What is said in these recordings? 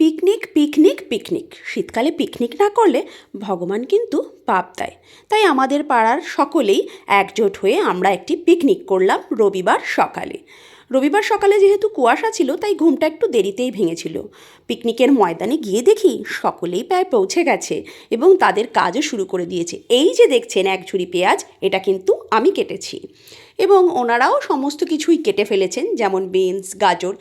Picnic picnic picnic. শীতকালে picnic না করলে ভগবান কিন্তু পাপ দেয়। তাই আমাদের পাড়ার সকলেই একজোট হয়ে আমরা একটি পিকনিক করলাম রবিবার সকালে। রবিবার সকালে যেহেতু কুয়াশা ছিল, তাই ঘুমটা একটু দেরিতেই ভেঙেছিল। পিকনিকের ময়দানে গিয়ে দেখি সকলেই প্রায় পৌঁছে গেছে এবং তাদের কাজও শুরু করে দিয়েছে। এই যে দেখছেন এক ঝুড়ি পেঁয়াজ, এটা কিন্তু আমি কেটেছি। এবং ওনারাও সমস্ত কিছুই কেটে ফেলেছেন, যেমন বিনস, গাজর।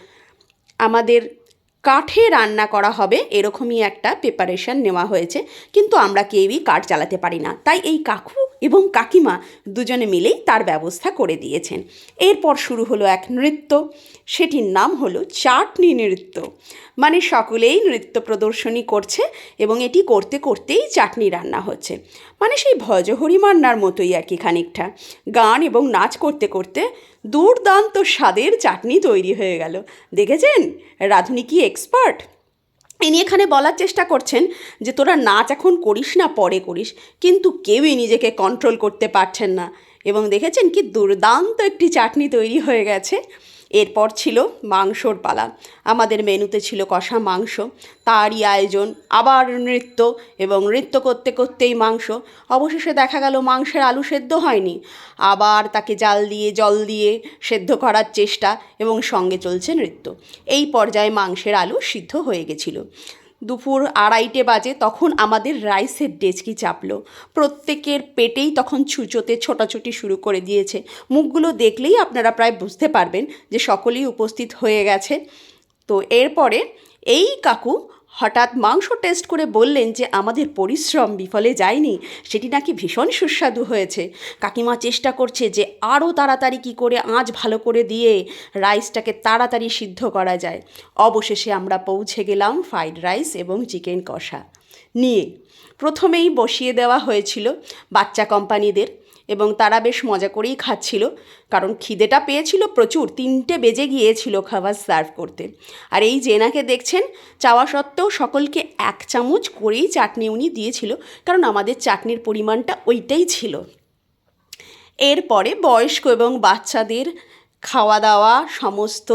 আমাদের কাঠে রান্না করা হবে, এরকমই একটা প্রিপারেশান নেওয়া হয়েছে। কিন্তু আমরা কেউই কাঠ জ্বালাতে পারি না। তাই এই কাকু এবং কাকিমা দুজনে মিলেই তার ব্যবস্থা করে দিয়েছেন। এরপর শুরু হলো এক নৃত্য। সেটির নাম হলো চাটনি নৃত্য। মানে সকলেই নৃত্য প্রদর্শনী করছে এবং এটি করতে করতেই চাটনি রান্না হচ্ছে। মানে সেই ভজহরি মান্নার মতোই আর কি খানিকটা। গান এবং নাচ করতে করতে দুর্দান্ত স্বাদের চাটনি তৈরি হয়ে গেল। দেখেছেন? রাধুনি কি এক্সপার্ট ইনি এখানে বলার চেষ্টা করছেন যে তোরা নাচ এখন করিস না, পরে করিস। কিন্তু কেউই নিজেকে কন্ট্রোল করতে পারছেন না। এবং দেখেছেন কি দুর্দান্ত একটি চাটনি তৈরি হয়ে গেছে। এরপর ছিল মাংসর পালা। আমাদের মেনুতে ছিল কষা মাংস। তারই আয়োজন, আবার নৃত্য এবং নৃত্য করতে করতেই মাংস। অবশেষে দেখা গেল মাংসের আলু সেদ্ধ হয়নি। আবার তাকে জাল দিয়ে, জল দিয়ে সেদ্ধ করার চেষ্টা এবং সঙ্গে চলছে নৃত্য। এই পর্যায়ে মাংসের আলু সিদ্ধ হয়ে গেছিল। দুপুর আড়াইটে বাজে তখন আমাদের রাইসের ডেচকি চাপলো। প্রত্যেকের পেটেই তখন ছুঁচোতে ছোটাছুটি শুরু করে দিয়েছে। মুখগুলো দেখলেই আপনারা প্রায় বুঝতে পারবেন যে সকলেই উপস্থিত হয়ে গেছে। তো এরপরে, এই কাকু হঠাৎ মাংস টেস্ট করে বললেন যে আমাদের পরিশ্রম বিফলে যায়নি, সেটি নাকি ভীষণ সুস্বাদু হয়েছে। কাকিমা চেষ্টা করছে যে আরও তাড়াতাড়ি কী করে আঁচ ভালো করে দিয়ে রাইসটাকে তাড়াতাড়ি সিদ্ধ করা যায়। অবশেষে আমরা পৌঁছে গেলাম ফ্রাইড রাইস এবং চিকেন কষা। নিয়ে প্রথমেই বসিয়ে দেওয়া হয়েছিল বাচ্চা কোম্পানিদের এবং তারা বেশ মজা করেই খাচ্ছিল, কারণ খিদেটা পেয়েছিল প্রচুর, তিনটে বেজে গিয়েছিল খাবার সার্ভ করতে। আর এই জেনাকে দেখছেন, চাওয়া সত্ত্বেও সকলকে এক চামচ করেই চাটনি উনি দিয়েছিল, কারণ আমাদের চাটনির পরিমাণটা ওইটাই ছিল। এরপরে বয়স্ক এবং বাচ্চাদের খাওয়া দাওয়া সমস্ত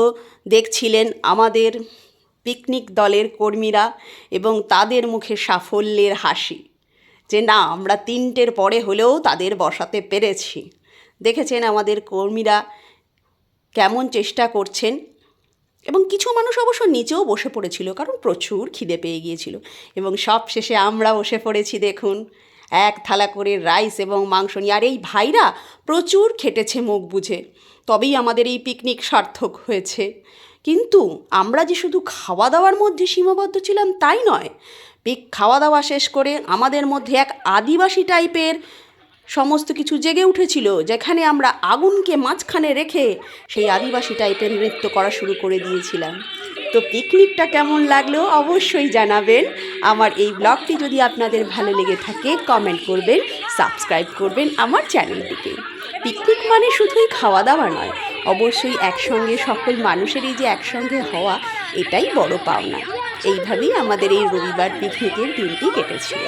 দেখছিলেন আমাদের পিকনিক দলের কর্মীরা এবং তাদের মুখে সাফল্যের হাসি। যে না, আমরা তিনটের পরে হলেও তাদের বসাতে পেরেছি। দেখেছেন আমাদের কর্মীরা কেমন চেষ্টা করছেন? এবং কিছু মানুষ অবশ্য নিচেও বসে পড়েছিল, কারণ প্রচুর খিদে পেয়ে গিয়েছিল। এবং সব শেষে আমরা বসে পড়েছি, দেখুন। এক থালা করে রাইস এবং মাংস নিয়ে। আর এই ভাইরা প্রচুর খেটেছে মুখ বুঝে। তবেই আমাদের এই পিকনিক সার্থক হয়েছে। কিন্তু আমরা যে শুধু খাওয়া দাওয়ার মধ্যে সীমাবদ্ধ ছিলাম তাই নয় পিক খাওয়া দাওয়া শেষ করে আমাদের মধ্যে এক আদিবাসী টাইপের সমস্ত কিছু জেগে উঠেছিল, যেখানে আমরা আগুনকে মাঝখানে রেখে সেই আদিবাসী টাইপের নৃত্য করা শুরু করে দিয়েছিলাম। তো পিকনিকটা কেমন লাগল অবশ্যই জানাবেন। আমার এই ব্লগটি যদি আপনাদের ভালো লেগে থাকে কমেন্ট করবেন সাবস্ক্রাইব করবেন আমার চ্যানেলটিকে। পিকনিক মানে শুধুই খাওয়া দাওয়া নয়, অবশ্যই একসঙ্গে সকল মানুষেরই যে একসঙ্গে হওয়া, এটাই বড় পাওনা। এইভাবেই আমাদের এই রবিবার পিকনিকের দিনটি কেটেছিল